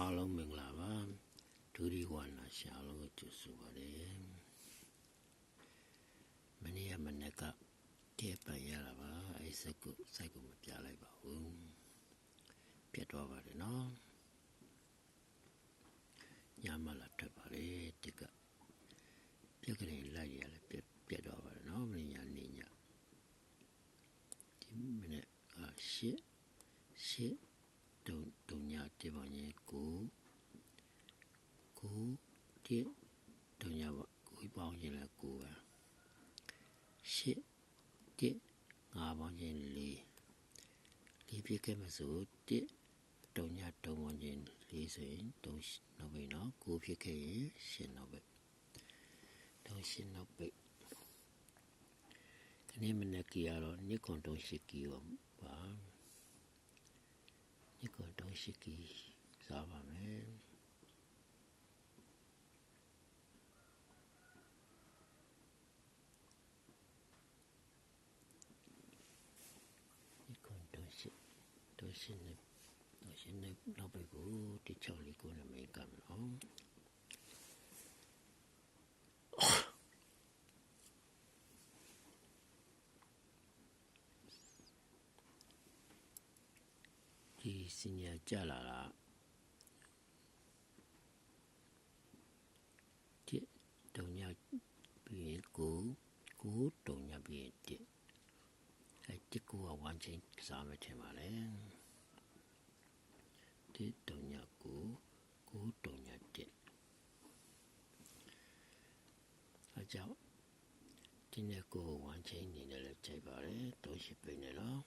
အားလုံးမင်္ဂလာပါဒူရီဝါနာရှာလို့ကြိုဆိုပါတယ်မနေ့ကမနေ့ကတည့်ပန်ရတာပါအဲ့စက်ကိုစိုက်ကိုမပြလိုက်ပါဘူးပြတ်သွားပါတယ်နော်ညမလာထွက်ပါလေတကပြက်ကလေးလိုက်ရလဲပြက်ပြတ်သွားပါတယ်နော်မနေ့ညနေညဒီမနေ့အရှစ်ရှစ်တုံ တုံညတေပါညကိုကိုတိတုံညပါကိုပေါင်းရင်လည်းကိုပါရှစ်တိငါပေါင်းရင်လေးလေးပြခဲ့မစို့တိတုံညတုံပေါင်းရင်လေးဆိုရင်တုံနောက်ပဲနော်ကိုဖြစ်ခဲ့ရင်ရှင်းနောက်ပဲတုံရှင်းနောက်ပဲခဏမနေ့ကရတော့နိကွန်တုံရှိကီရော ပါဒီကတော့ရှိကီစားပါမယ်ဒီကတော့ရှိတော့ရှိနေတော့ရှိနေတော့ပဲကိုဒီချောင်းလေးကိုလည်းမေးကမ်းနော် ဒီစညာကြလာတာဒီတုံညာပြီးရင်ကိုကိုတုံညာပြီးရင်ဒီအဲဒီကိုကဝမ်းချင်းစားမယ်ထင်ပါလေဒီတုံညာကိုကိုတုံညာဒီအကြောင်းဒီနေ့ကိုဝမ်းချင်းနေတယ်လည်းကြိုက်ပါတယ်တော့ရှိပိနေတော့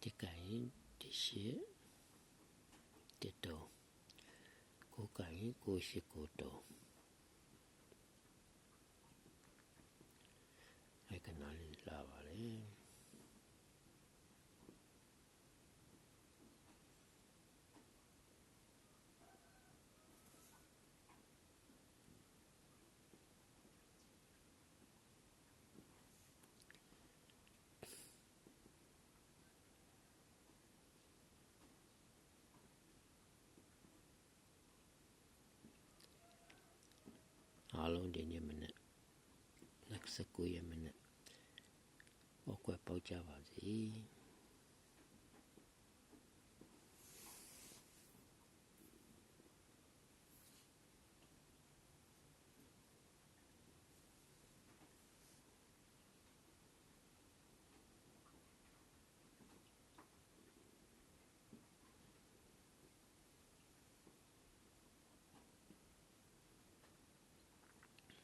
ဒီကရင် ဒီရှိဒီတော့ကိုကရင်ကိုရှိကိုတော့အဲ့ကနာလေးလာပါလေ အားလုံးဒီနေ့မနေ့29ရက်မနေ့ပောက်ကွက်ပေါက်ကြပါစေ